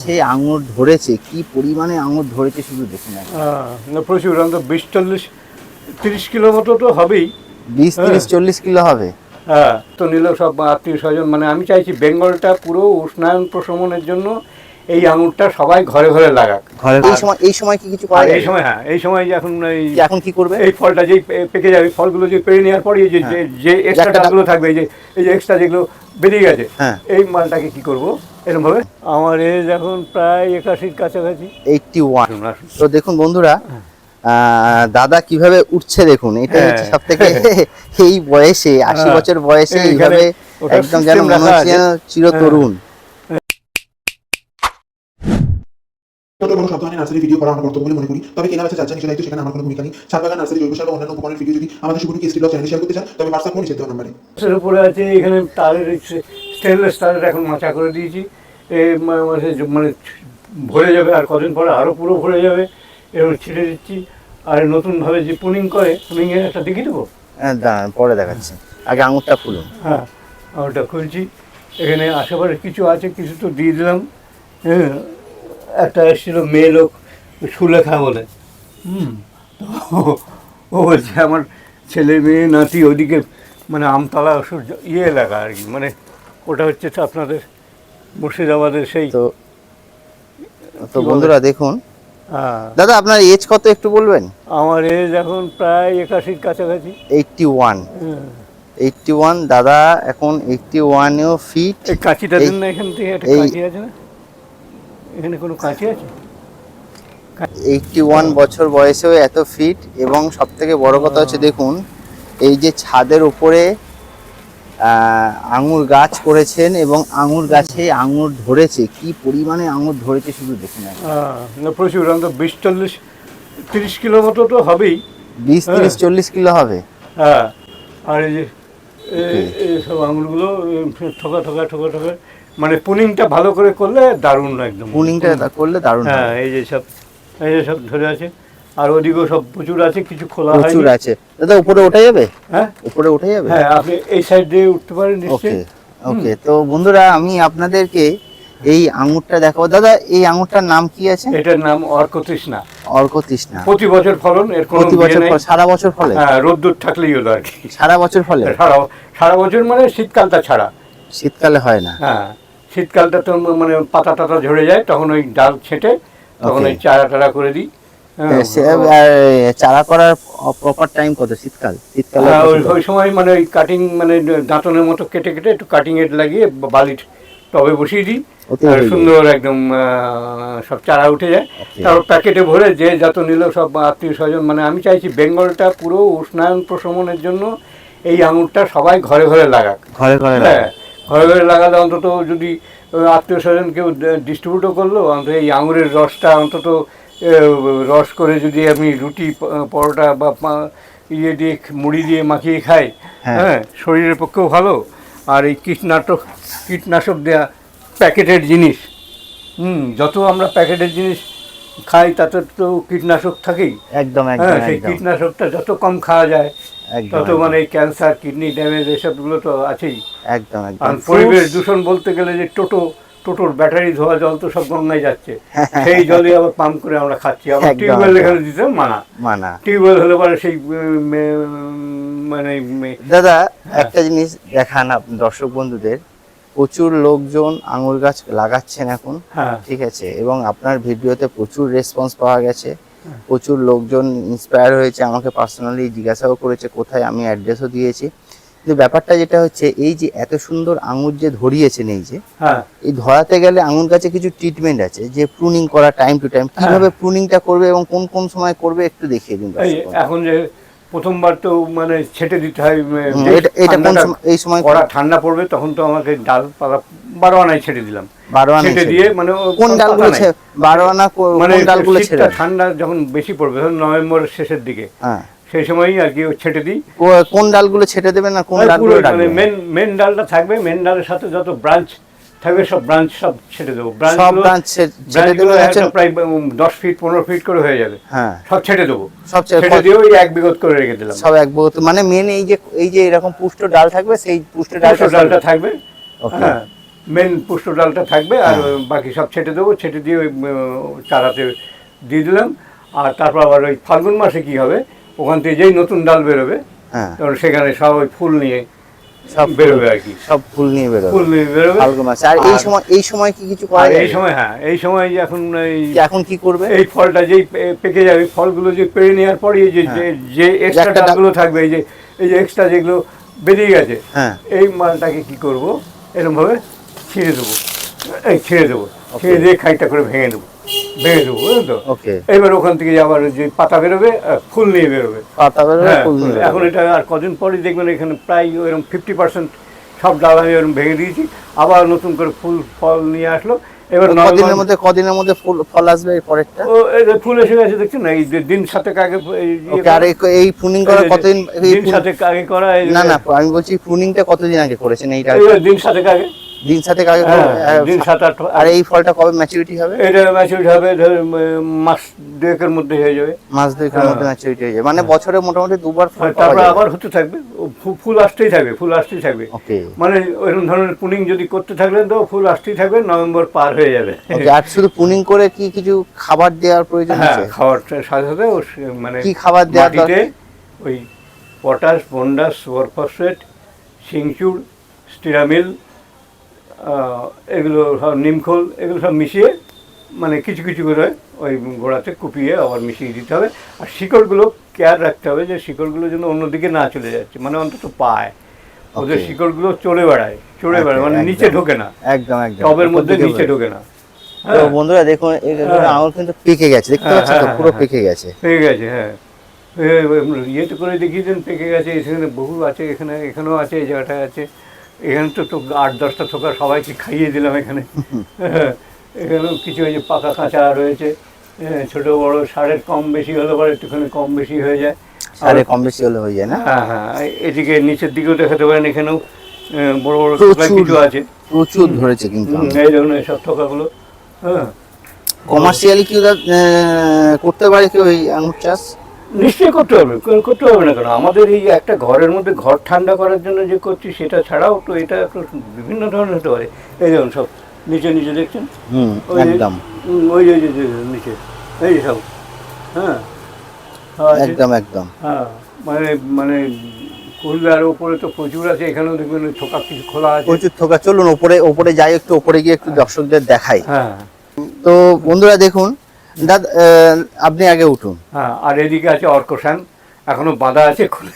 সেই আঙুর ধরেছে কি পরিমাণে আঙুর ধরেছে শুধু দেখুন। হ্যাঁ, না প্রচুর অন্তত বিশ চল্লিশ তিরিশ কিলো মতো তো হবেই বিশ তিরিশ হ্যাঁ। চল্লিশ কিলো হবে হ্যাঁ তো নিল সব আত্মীয় স্বজন মানে আমি চাইছি বেঙ্গলটা পুরো উষ্ণায়ন প্রশমনের জন্য এই আঙুরটা সবাই ঘরে ঘরে লাগাক ঘরে এই সময় এই সময় কি কিছু করা এই সময় হ্যাঁ এই সময় যে এখন এই এখন কি করবে এই ফলটা যেই পেকে যাবে ফলগুলো যে পেরে নেওয়ার পরে এই যে হ্যাঁ। যে- এক্সট্রা ডালগুলো থাকবে এই যে এই যে এক্সট্রা যেগুলো বেরিয়ে গেছে হ্যাঁ। এই মালটাকে কি করব এরকম ভাবে আমার এজ এখন প্রায় একাশির কাছাকাছি। Eighty one. তো দেখুন বন্ধুরা আহ, দাদা কীভাবে উঠছে দেখুন এটা হ্যাঁ। হচ্ছে সব থেকে এই বয়সে আশি হ্যাঁ। বছর বয়সে এইভাবে একদম যেন মনে হচ্ছে আছে। যেন চিরতরুণ ছোট বড় সব ধরনের নার্সারি ভিডিও করা আমার কর্তব্য বলে মনে করি। তবে কেনা বেচা যাচ্ছে নিশ্চয় দায়িত্ব সেখানে আমার কোনো ভূমিকা নেই। ছাদ বাগান নার্সারি জৈব সার বা অন্যান্য উপকরণের ভিডিও যদি আমাদের ব্লগ চ্যানেলে শেয়ার করতে চান তবে হোয়াটসঅ্যাপ ফোন নিষেধ দেওয়া নাম্বারে উপরে আছে এখানে তারের স্টেনলেস তারের এখন মাচা করে দিয়েছি। মানে ভরে যাবে আর কদিন পরে আরও পুরো ভরে যাবে এবার ছিঁড়ে দিচ্ছি। আর নতুনভাবে যে পুনিং করে পুনিংয়ের একটা দেখিয়ে দেবো? হ্যাঁ, পরে দেখাচ্ছি। আগে আঙুরটা খুলুন। হ্যাঁ আঙুরটা খুলছি। এখানে আশেপাশে কিছু আছে কিছু তো দিয়ে দিলাম। হ্যাঁ একটা এসেছিল মেয়ে লোক সুলেখা বলে। হুম তো ও বলছে আমার ছেলে মেয়ে নাতি ওদিকে মানে আমতলা ইয়ে এলাকা আর কি মানে ওটা হচ্ছে আপনাদের মুর্শিদাবাদের সেই তো তো বন্ধুরা দেখুন। হ্যাঁ, দাদা আপনার এজ কত একটু বলবেন? আমার এজ এখন প্রায় একাশির কাছাকাছি। এইটটি ওয়ান হ্যাঁ। এইটটি ওয়ান দাদা এখন এইটটি ওয়ানেও ফিট কাঁচিটা দিন না এখান থেকে একটা কাঁচি আছে না? এখানে কোনো কাঁচি আছে? এইটটি ওয়ান বছর বয়সেও এত ফিট এবং সব থেকে বড় কথা হচ্ছে দেখুন এই যে ছাদের উপরে আঙুর গাছ করেছেন এবং আঙুর গাছে আঙুর ধরেছে। কি পরিমাণে আঙুর ধরেছে শুধু দেখুন না প্রচুর বিশ চল্লিশ তিরিশ কিলো মতো তো হবেই। বিশ তিরিশ হ্যাঁ। চল্লিশ কিলো হবে। হ্যাঁ আর এই যে সব আঙুরগুলো ঠোকা ঠোকা ঠোকা ঠোকা মানে পুনিংটা ভালো করে করলে দারুণ একদম। পুনিংটা করলে দারুণ হ্যাঁ এই যে সব এই যে সব ধরে আছে। আর ওদিকেও সব প্রচুর আছে কিছু খোলা প্রচুর আছে। দাদা উপরে ওঠা যাবে? হ্যাঁ? উপরে ওঠা যাবে? হ্যাঁ আপনি এই সাইড দিয়ে উঠতে পারেন নিশ্চয়ই। ওকে। তো বন্ধুরা আমি আপনাদেরকে এই আঙুরটা দেখাবো। দাদা এই আঙুরটার নাম কি আছে? এটার নাম অর্ক তৃষ্ণা অর্ক তৃষ্ণা প্রতি বছর ফলন এর কোনো প্রতি বছর সারা বছর ফলে? হ্যাঁ রোদ্দুর থাকলেই হলো আর কি। সারা বছর ফলে? সারা সারা বছর মানে শীতকালটা ছাড়া। শীতকালে হয় না। হ্যাঁ শীতকালটা তো মানে পাতা টাতা ঝরে যায় তখন ওই ডাল ছেঁটে তখন ওই চারা টারা করে দিই। চারা করার প্রপার টাইম কত? শীতকাল? শীতকালে হ্যাঁ, ওই সময় মানে ওই কাটিং মানে দাঁতনের মতো কেটে কেটে একটু কাটিং এর লাগিয়ে বালির টবে বসিয়ে দিই। হয়ে। সুন্দর একদম সব চারা উঠে যায়. তারপর প্যাকেটে ভরে যে যত নিল সব আত্মীয় স্বজন মানে আমি চাইছি বেঙ্গলটা পুরো উষ্ণায়ন প্রশমনের জন্য এই আঙুরটা সবাই ঘরে ঘরে লাগাক। ঘরে ঘরে হ্যাঁ ঘরে ঘরে লাগালে অন্তত যদি আত্মীয় স্বজন কেউ ডিস্ট্রিবিউটও করল অন্তত এই আঙুরের রসটা অন্তত রস করে যদি আমি রুটি পরোটা বা ইয়ে দিয়ে মুড়ি দিয়ে মাখিয়ে খাই হ্যাঁ। হ্যাঁ শরীরের পক্ষেও ভালো। আর এই কীটনাশক কীটনাশক দেয়া প্যাকেটের জিনিস হুম যত আমরা প্যাকেটের জিনিস খাই তাতে তো কীটনাশক থাকেই। একদম একদম হ্যাঁ সেই কীটনাশকটা যত কম খাওয়া যায় তত মানে ক্যান্সার কিডনি ড্যামেজ এসবগুলো তো আছেই। একদম একদম। আর পরিবেশ দূষণ বলতে গেলে যে টোটো টোটোর ব্যাটারি ধোয়া জল তো সব গঙ্গায় যাচ্ছে। সেই জলে আবার পাম্প করে আমরা খাচ্ছি। আবার টিউবওয়েল এখানে দিতে মানা। মানা। টিউবওয়েল হলে পরে সেই মানে দাদা একটা জিনিস দেখান আপনি দর্শক বন্ধুদের প্রচুর লোকজন আঙুর গাছ লাগাচ্ছেন এখন হ্যাঁ। ঠিক আছে? এবং আপনার ভিডিওতে প্রচুর রেসপন্স পাওয়া গেছে। প্রচুর লোকজন ইন্সপায়ার হয়েছে আমাকে পার্সোনালি জিজ্ঞাসাও করেছে কোথায় আমি অ্যাড্রেসও দিয়েছি। কিন্তু ব্যাপারটা যেটা হচ্ছে এই যে এত সুন্দর আঙুর যে ধরিয়েছেন এই যে হ্যাঁ। এই ধরাতে গেলে আঙুর গাছে কিছু ট্রিটমেন্ট আছে যে প্রুনিং করা টাইম টু টাইম কীভাবে প্রুনিংটা করবে এবং কোন কোন সময় করবে একটু দেখিয়ে দিন। এখন যে প্রথমবার তো মানে ছেটে দিতে হয় এটা কোন এই সময় কড়া ঠান্ডা পড়বে তখন তো আমাকে ডাল পালা বারো আনায় ছেড়ে দিলাম। বারো আনা ছেটে দিয়ে মানে কোন ডালগুলো। বারো আনা কোন ডালগুলো ছেড়ে ঠান্ডা যখন বেশি পড়বে ধরুন নভেম্বরের শেষের দিকে হ্যাঁ। সেই সময়ই আর কি ছেটে দিই। কোন ডালগুলো ছেটে দেবেন না কোন ডালগুলো মানে মেন মেন ডালটা থাকবে মেন ডালের সাথে যত ব্রাঞ্চ থাকবে সব ব্রাঞ্চ সব ছেটে দেবো। ব্রাঞ্চ সব ছেটে প্রায় দশ ফিট পনেরো ফিট করে হয়ে যাবে। হ্যাঁ। সব ছেটে দেবো। সব ছেটে- দিয়ে ওই এক বিগত করে রেখে দিলাম। সব এক বহুত মানে মেন এই যে এই যে এরকম পুষ্ট ডাল থাকবে সেই পুষ্ট ডালটা ডালটা ডালটা থাকবে। হ্যাঁ মেন পুষ্ট ডালটা থাকবে আর বাকি সব ছেটে দেবো। ছেটে দিয়ে ওই চারাতে দিয়ে দিলাম। আর তারপর আবার ওই ফাল্গুন মাসে কি হবে? ওখান থেকে যেই নতুন ডাল বেরোবে হ্যাঁ। তখন সেখানে সব ওই ফুল নিয়ে সব বেরোবে আর কি। সব ফুল নিয়ে বেরোবে। ফুল নিয়ে বেরোবে। ফাল্গুন মাসে। আর এই সময় এই সময় কি কিছু করা এই সময় হ্যাঁ এই সময় এখন এই এখন কি করবে? এই ফলটা যেই পেকে যাবে ফলগুলো যে পেরে নেওয়ার পরে যে যে- যে এক্সট্রা ডালগুলো থাকবে এই যে এই যে এক্সট্রা যেগুলো বেরিয়ে গেছে হ্যাঁ। এই মালটাকে কি করব? এরকম ভাবে ছিঁড়ে দেবো। এই ছিঁড়ে দেবো। ছিঁড়ে দিয়ে খাইটা করে ভেঙে দেবো। দেবো বুঝলেন তো ওকে। এবার ওখান থেকে আবার যে পাতা বেরোবে ফুল নিয়ে বেরোবে। পাতা বেরোবে হ্যাঁ, ফুল নিয়ে এখন এটা আর কদিন পরে দেখবেন এখানে প্রায় ওইরকম ফিফটি পার্সেন্ট সব ডাল আমি ওরকম ভেঙে দিয়েছি। আবার নতুন করে ফুল ফল নিয়ে আসলো। এবার কদিনের মধ্যে কদিনের মধ্যে ফুল ফল আসবে পরেরটা? ও এই যে ফুল এসে গেছে দেখছেন? না এই যে দিন সাতেক আগে ইয়ে আর এই- প্রুনিং করা কতদিন দিন prune- আগে করা না না আমি বলছি প্রুনিংটা কতদিন আগে করেছেন এইটা? দিন সাতেক আগে। দিন সাথে আগে হ্যাঁ, আর- দিন সাত আট আর এই ফলটা কবে ম্যাচুরিটি হবে? এটা ম্যাচুরিটি হবে মাস দুয়েকের মধ্যে হয়ে যাবে। মাস দুয়েকের হ্যাঁ। মধ্যে ম্যাচুরিটি হয়ে যাবে। মানে বছরে মোটামুটি দুবার ফল তারপর আবার হতে থাকবে ফুল আসতেই থাকবে ফুল আসতেই থাকবে। মানে ওইরকম ধরনের পুনিং যদি করতে থাকলেন তো ফুল আসতেই থাকবে নভেম্বর পার হয়ে যাবে। আর শুধু প্রুনিং করে কি কিছু খাবার দেওয়ার প্রয়োজন হ্যাঁ আছে? খাবারটার সাথে সাথে মানে কি খাবার দেওয়া ওই পটাশ বন্ডাস সুপার ফসফেট সিংচুর স্টিরামিল এগুলো সব নিমখোল এগুলো সব মিশিয়ে মানে কিছু কিছু করে ওই গোড়াতে কুপিয়ে আবার মিশিয়ে দিতে হবে। আর শিকড়গুলো কেয়ার রাখতে হবে যে শিকড়গুলো যেন অন্যদিকে না চলে যাচ্ছে মানে অন্তত পায়। ওদের শিকড়গুলো চলে বেড়ায় চড়ে বেড়ায় মানে নিচে ঢোকে না। একদম একদম। টবের মধ্যে নিচে ঢোকে না। তো হ্যাঁ। বন্ধুরা দেখুন হ্যাঁ। আঙুর কিন্তু পেকে গেছে দেখতে হ্যাঁ, পাচ্ছেন তো পুরো। পেকে গেছে। পেকে গেছে হ্যাঁ। এ, ইয়েতে করে দেখিয়ে দেন পেকে গেছে এখানে বহু আছে এখানে এখানেও আছে এই জায়গাটায় আছে। এখানে তো তো আট দশটা থোকা সবাইকে খাইয়ে দিলাম এখানে। এখানেও কিছু যে পাকা কাঁচা রয়েছে ছোট বড় সারের কম বেশি হলে পরে একটুখানি কম বেশি হয়ে যায়। সারে কম বেশি হলে হয়ে যায় না? হ্যাঁ হ্যাঁ এদিকে নিচের দিকেও দেখাতে পারেন এখানেও বড় বড় কিছু আছে। প্রচুর ধরেছে কিন্তু এই ধরনের সব থোকাগুলো হ্যাঁ। কমার্শিয়ালি কি করতে পারে কেউ এই আঙুর চাষ? নিশ্চয়ই করতে হবে করতে হবে না কেন? আমাদের এই একটা ঘরের মধ্যে ঘর ঠান্ডা করার জন্য যে করছি সেটা ছাড়াও তো এটা একটু বিভিন্ন ধরনের হতে পারে। এই যেমন সব নিচে নিচে দেখছেন? হুম ওই যে- একদম। ওই যে- নিচে। এই সব। হ্যাঁ? আছে। একদম একদম। হ্যাঁ মানে মানে কুলদার উপরে তো প্রচুর আছে এখানেও দেখবেন ওই থোকা কিছু খোলা আছে। প্রচুর থোকা। চলুন ওপরে ওপরে যাই একটু ওপরে গিয়ে একটু দর্শকদের দেখাই। হ্যাঁ। তো বন্ধুরা দেখুন দাদা আপনি আগে উঠুন। হ্যাঁ আর এদিকে আছে অর্কশান এখনও বাঁধা আছে খুলে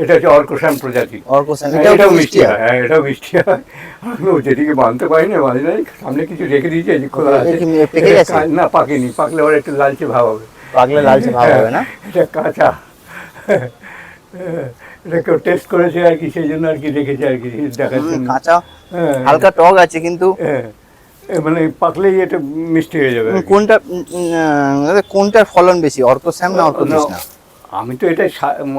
এটা হচ্ছে অর্কশান প্রজাতি। অর্কশান হ্যাঁ, এটাও মিষ্টি হয়। হ্যাঁ। এটাও মিষ্টি হয়। আমি যেদিকে বাঁধতে পারি না বাঁধি নাই। সামনে কিছু রেখে দিয়েছি এই যে খোলা আছে। না পাকেনি। পাকলে আবার একটু লালচে ভাব হবে। পাগলে লালচে ভাব হবে না? এটা কাঁচা। এটা কেউ টেস্ট করেছে আর কি সেই জন্য আর কি রেখেছে আর কি দেখার জন্য। কাঁচা হ্যাঁ, হালকা টক আছে কিন্তু হ্যাঁ, মানে পাকলেই এটা মিষ্টি হয়ে যাবে কোনটা কোনটার ফলন বেশি? অর্কশ্যাম না অর্কতৃষ্ণা আমি তো এটা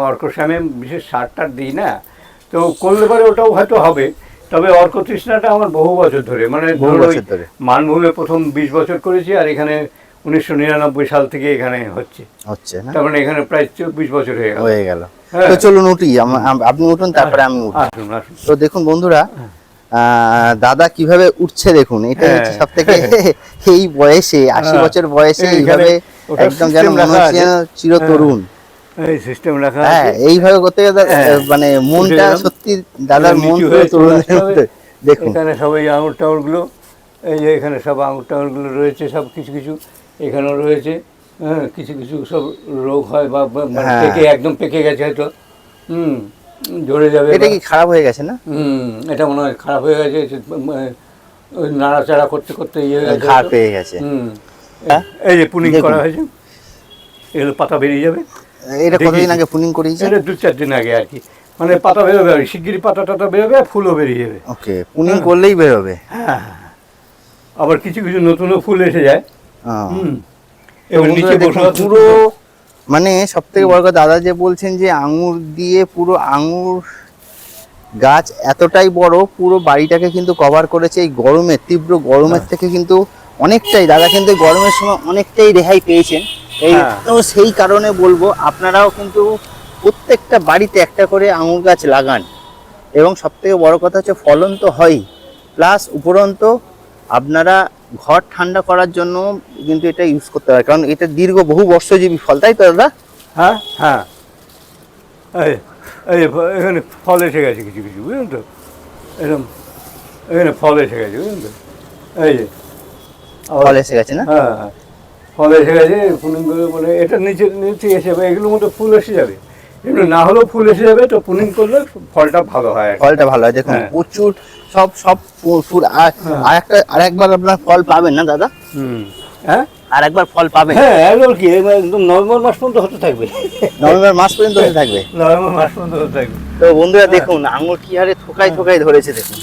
অর্কশ্যামে বিশেষ সার টার দিই না। তো করলে পরে ওটাও হয়তো হবে। তবে অর্ক তৃষ্ণাটা আমার বহু বছর ধরে মানে। মানভূমে প্রথম বিশ বছর করেছি আর এখানে উনিশশো নিরানব্বই সাল থেকে এখানে হচ্ছে। হচ্ছে তার মানে এখানে প্রায় চব্বিশ বছর হয়ে গেল। হয়ে গেল। হ্যাঁ। তো চলুন উঠি আম- আম- আপনি উঠুন তারপরে আমি উঠি। আসুন আসুন। তো দেখুন বন্ধুরা আহ, দাদা কীভাবে উঠছে দেখুন এটা হ্যাঁ। হচ্ছে সব থেকে এই বয়সে আশি হ্যাঁ। বছর বয়সে এইভাবে একদম যেন মনে হচ্ছে আছে। যেন চিরতরুণ এই সিস্টেম রাখা হ্যাঁ এইভাবে করতে গেলে হ্যাঁ। মানে মনটা সত্যি দাদার মন হয়ে তরুণের। মতো। দেখুন এখানে সব এই আঙুর টাঙুরগুলো এই যে এখানে সব আঙুর টাঙুরগুলো রয়েছে সব কিছু কিছু এখানেও রয়েছে হ্যাঁ কিছু কিছু সব রোগ হয় বা মানে হ্যাঁ। পেকে একদম পেকে গেছে হয়তো হুম ঝরে যাবে এটা কি খারাপ হয়ে গেছে না? হুম এটা মনে হয় খারাপ হয়ে গেছে ওই নাড়াচাড়া করতে করতে ইয়ে হয়ে গেছে। ঘা। পেয়ে গেছে। হুম। হ্যাঁ? এই যে পুনিং করা হয়েছে এগুলো পাতা বেরিয়ে যাবে। এটা কতদিন আগে পুনিং করিয়েছে এটা দু চার দিন আগে আর কি। মানে পাতা বেরোবে আর শিগগিরই পাতা টাতা বেরোবে আর ফুলও বেরিয়ে যাবে। ওকে পুনিং করলেই বেরোবে। হ্যাঁ আবার কিছু কিছু নতুনও ফুল এসে যায়। হুম। তো এবার নিচে বসে পুরো মানে সব থেকে বড় কথা দাদা যে বলছেন যে আঙুর দিয়ে পুরো আঙুর গাছ এতটাই বড় পুরো বাড়িটাকে কিন্তু কভার করেছে এই গরমের তীব্র গরমের হ্যাঁ। থেকে কিন্তু অনেকটাই দাদা কিন্তু গরমের সময় অনেকটাই রেহাই পেয়েছেন এই হ্যাঁ। তো সেই কারণে বলব আপনারাও কিন্তু প্রত্যেকটা বাড়িতে একটা করে আঙুর গাছ লাগান এবং সব থেকে বড় কথা হচ্ছে ফলন তো হয়ই প্লাস উপরন্ত আপনারা ঘর ঠান্ডা করার জন্য কিন্তু এটা ইউজ করতে হয়। কারণ এটা দীর্ঘ বহু বর্ষজীবী ফল তাই তো দাদা? হ্যাঁ হ্যাঁ। এই এখানে ফল এসে গেছে কিছু কিছু বুঝলেন তো? এরকম এখানে ফল এসে গেছে বুঝলেন তো? এই যে ফল এসে গেছে না? হ্যাঁ হ্যাঁ। ফল এসে গেছে পুনিংগুলো মানে এটা নিচে নিচে এসে এগুলোর মধ্যে ফুল এসে যাবে। এগুলো না হলেও ফুল এসে যাবে তো পুনিং করলে ফলটা ভালো হয়। ফলটা ভালো হয়। দেখুন হ্যাঁ। প্রচুর সব সব ফুল আর হ্যাঁ। আর একটা আর একবার আপনার ফল পাবেন না দাদা? হুম। হ্যাঁ? আর একবার ফল পাবেন। হ্যাঁ একদম কি? একদম নভেম্বর মাস পর্যন্ত হতে থাকবে। নভেম্বর মাস পর্যন্ত হতে থাকবে? নভেম্বর মাস পর্যন্ত হতে থাকবে। তো বন্ধুরা। দেখুন আঙুর কি হারে থোকায় থোকায় ধরেছে দেখুন।